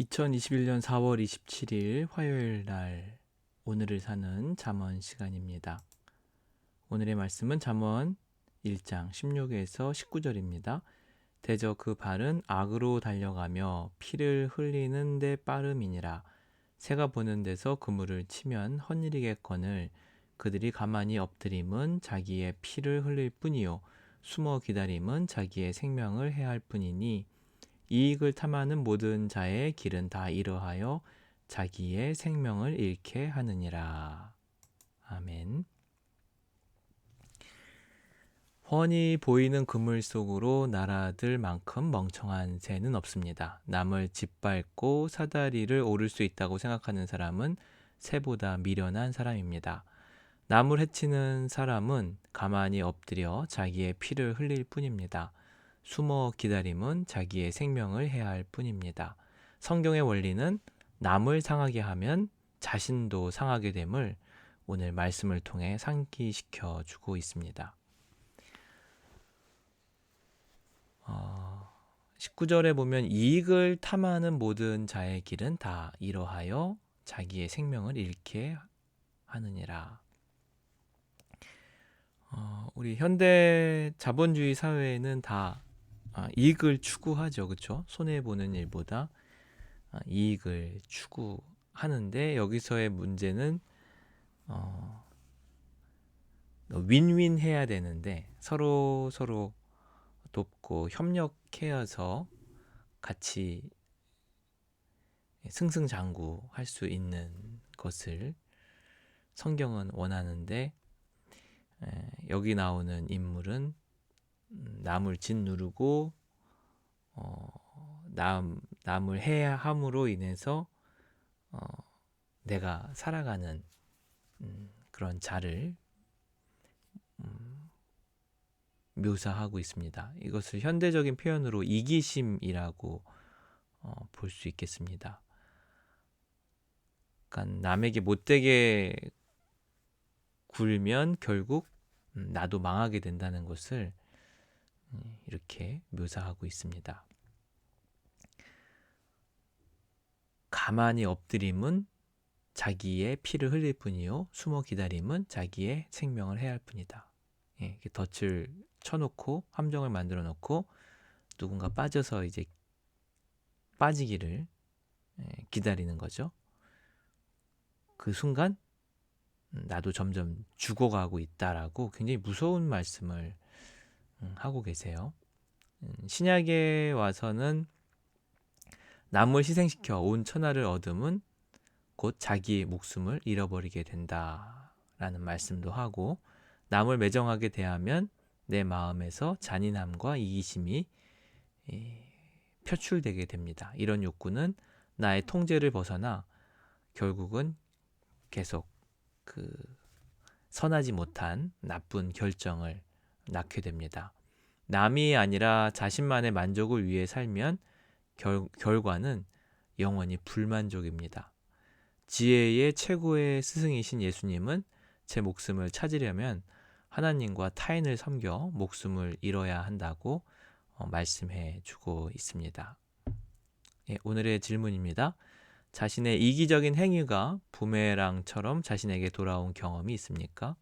2021년 4월 27일 화요일 날 오늘을 사는 잠언 시간입니다. 오늘의 말씀은 잠언 1장 16에서 19절입니다. 대저 그 발은 악으로 달려가며 피를 흘리는 데 빠름이니라. 새가 보는 데서 그물을 치면 헛일이겠거늘 그들이 가만히 엎드림은 자기의 피를 흘릴 뿐이요 숨어 기다림은 자기의 생명을 해할 뿐이니 이익을 탐하는 모든 자의 길은 다 이러하여 자기의 생명을 잃게 하느니라. 아멘. 훤히 보이는 그물 속으로 날아들 만큼 멍청한 새는 없습니다. 남을 짓밟고 사다리를 오를 수 있다고 생각하는 사람은 새보다 미련한 사람입니다. 남을 해치는 사람은 가만히 엎드려 자기의 피를 흘릴 뿐입니다. 숨어 기다림은 자기의 생명을 해야 할 뿐입니다. 성경의 원리는 남을 상하게 하면 자신도 상하게 됨을 오늘 말씀을 통해 상기시켜 주고 있습니다. 어, 19절에 보면 이익을 탐하는 모든 자의 길은 다 이러하여 자기의 생명을 잃게 하느니라. 어, 우리 현대 자본주의 사회에는 다 아, 이익을 추구하죠, 그렇죠? 손해 보는 일보다 아, 이익을 추구하는데 여기서의 문제는 어, 윈윈 해야 되는데 서로 서로 돕고 협력해서 같이 승승장구 할 수 있는 것을 성경은 원하는데 여기 나오는 인물은 음, 남을 짓누르고 어, 남 남을 해야 함으로 인해서 어, 내가 살아가는 음, 그런 자를 음, 묘사하고 있습니다. 이것을 현대적인 표현으로 이기심이라고 어, 볼 수 있겠습니다. 그러니까 남에게 못되게 굴면 결국 음, 나도 망하게 된다는 것을 음, 이렇게 묘사하고 있습니다. 가만히 엎드림은 자기의 피를 흘릴 뿐이요 숨어 기다림은 자기의 생명을 해야 할 뿐이다. 예, 덫을 쳐놓고 함정을 만들어 놓고 누군가 빠져서 이제 빠지기를 예, 기다리는 거죠. 그 순간 음, 나도 점점 죽어가고 있다라고 굉장히 무서운 말씀을 음, 하고 계세요. 음, 신약에 와서는 남을 희생시켜 온 천하를 얻음은 곧 자기의 목숨을 잃어버리게 된다라는 말씀도 하고 남을 매정하게 대하면 내 마음에서 잔인함과 이기심이 표출되게 됩니다. 이런 욕구는 나의 통제를 벗어나 결국은 계속 그 선하지 못한 나쁜 결정을 낳게 됩니다. 남이 아니라 자신만의 만족을 위해 살면 결, 결과는 영원히 불만족입니다. 지혜의 최고의 스승이신 예수님은 제 목숨을 찾으려면 하나님과 타인을 섬겨 목숨을 잃어야 한다고 어, 말씀해 주고 있습니다. 예, 오늘의 질문입니다. 자신의 이기적인 행위가 부메랑처럼 자신에게 돌아온 경험이 있습니까?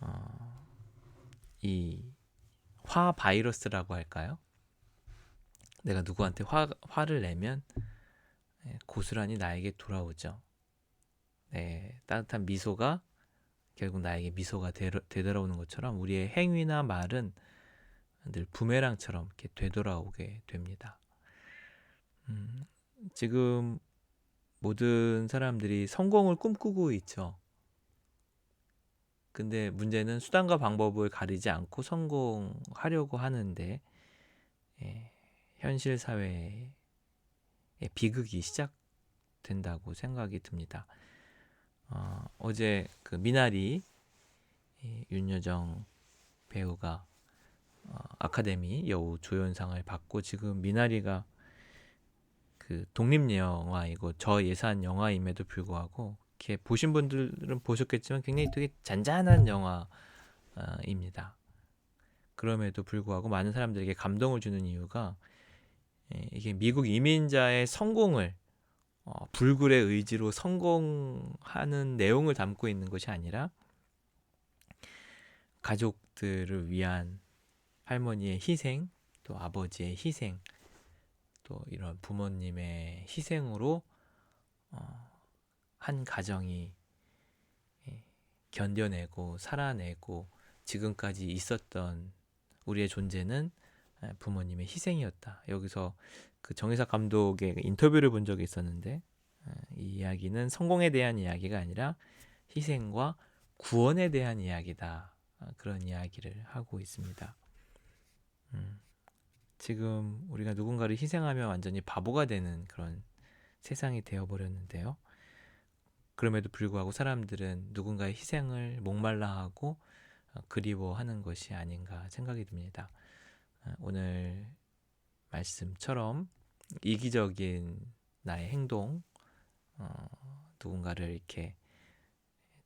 어, 이 화 바이러스라고 할까요? 내가 누구한테 화, 화를 내면 예, 고스란히 나에게 돌아오죠. 네, 따뜻한 미소가 결국 나에게 미소가 되돌아오는 것처럼 우리의 행위나 말은 늘 부메랑처럼 이렇게 되돌아오게 됩니다. 음, 지금 모든 사람들이 성공을 꿈꾸고 있죠. 근데 문제는 수단과 방법을 가리지 않고 성공하려고 하는데 예, 현실 사회에 비극이 시작된다고 생각이 듭니다. 어, 어제 그 미나리 윤여정 배우가 어, 아카데미 여우 조연상을 받고 지금 미나리가 그 독립 영화이고 저 예산 영화임에도 불구하고 이렇게 보신 분들은 보셨겠지만 굉장히 되게 잔잔한 영화입니다. 그럼에도 불구하고 많은 사람들에게 감동을 주는 이유가 예, 이게 미국 이민자의 성공을 어, 불굴의 의지로 성공하는 내용을 담고 있는 것이 아니라 가족들을 위한 할머니의 희생, 또 아버지의 희생, 또 이런 부모님의 희생으로 어, 한 가정이 예, 견뎌내고 살아내고 지금까지 있었던 우리의 존재는 예, 부모님의 희생이었다. 여기서 그 정의사 감독의 인터뷰를 본 적이 있었는데 예, 이 이야기는 성공에 대한 이야기가 아니라 희생과 구원에 대한 이야기다. 아, 그런 이야기를 하고 있습니다. 음, 지금 우리가 누군가를 희생하면 완전히 바보가 되는 그런 세상이 되어버렸는데요. 그럼에도 불구하고 사람들은 누군가의 희생을 목말라하고 어, 그리워하는 것이 아닌가 생각이 듭니다. 어, 오늘 말씀처럼 이기적인 나의 행동, 어, 누군가를 이렇게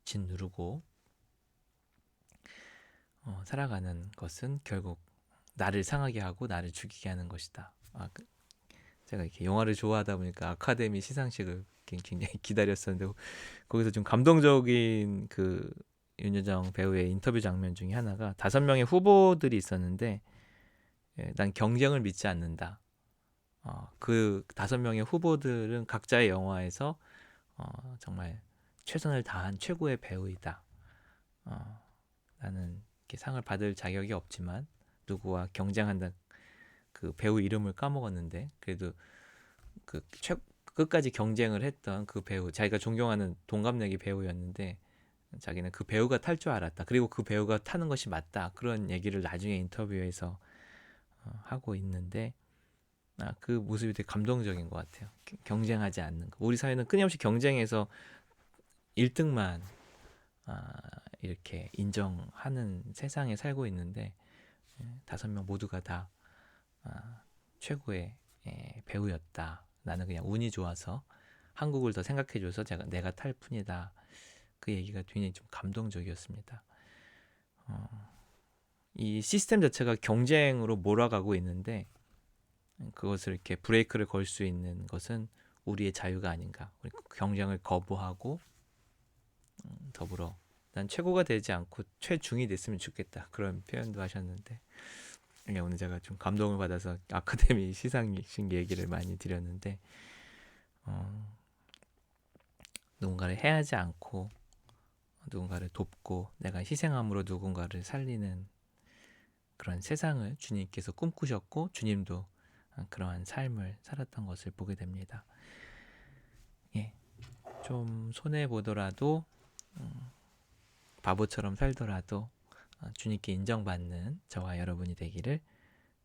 짓누르고 어, 살아가는 것은 결국 나를 상하게 하고 나를 죽이게 하는 것이다. 아, 그- 제가 이렇게 영화를 좋아하다 보니까 아카데미 시상식을 굉장히 기다렸었는데 거기서 좀 감동적인 그 윤여정 배우의 인터뷰 장면 중에 하나가 다섯 명의 후보들이 있었는데 예, 난 경쟁을 믿지 않는다. 어, 그 다섯 명의 후보들은 각자의 영화에서 어, 정말 최선을 다한 최고의 배우이다. 어, 나는 이렇게 상을 받을 자격이 없지만 누구와 경쟁한다. 그 배우 이름을 까먹었는데 그래도 그 최, 끝까지 경쟁을 했던 그 배우 자기가 존경하는 동갑내기 배우였는데 자기는 그 배우가 탈 줄 알았다. 그리고 그 배우가 타는 것이 맞다. 그런 얘기를 나중에 인터뷰에서 어, 하고 있는데 아, 그 모습이 되게 감동적인 것 같아요. 겨- 경쟁하지 않는 거. 우리 사회는 끊임없이 경쟁해서 1등만 아, 이렇게 인정하는 세상에 살고 있는데 예, 다섯 명 모두가 다 아, 최고의 예, 배우였다. 나는 그냥 운이 좋아서 한국을 더 생각해줘서 제가 내가 탈 뿐이다. 그 얘기가 굉장히 좀 감동적이었습니다. 어, 이 시스템 자체가 경쟁으로 몰아가고 있는데 그것을 이렇게 브레이크를 걸 수 있는 것은 우리의 자유가 아닌가. 우리 경쟁을 거부하고 음, 더불어 난 최고가 되지 않고 최중이 됐으면 좋겠다. 그런 표현도 하셨는데 예, 오늘 제가 좀 감동을 받아서 아카데미 시상식 얘기를 많이 드렸는데 어, 누군가를 해하지 않고 누군가를 돕고 내가 희생함으로 누군가를 살리는 그런 세상을 주님께서 꿈꾸셨고 주님도 그러한 삶을 살았던 것을 보게 됩니다. 예, 좀 손해 보더라도 음, 바보처럼 살더라도 어, 주님께 인정받는 저와 여러분이 되기를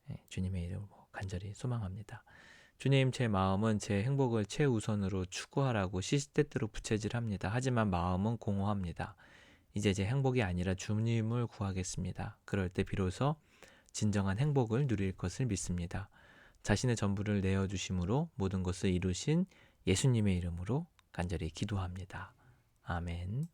예, 주님의 이름으로 간절히 소망합니다. 주님, 제 마음은 제 행복을 최우선으로 추구하라고 시시때때로 부채질합니다. 하지만 마음은 공허합니다. 이제 제 행복이 아니라 주님을 구하겠습니다. 그럴 때 비로소 진정한 행복을 누릴 것을 믿습니다. 자신의 전부를 내어 주심으로 모든 것을 이루신 예수님의 이름으로 간절히 기도합니다. 아멘.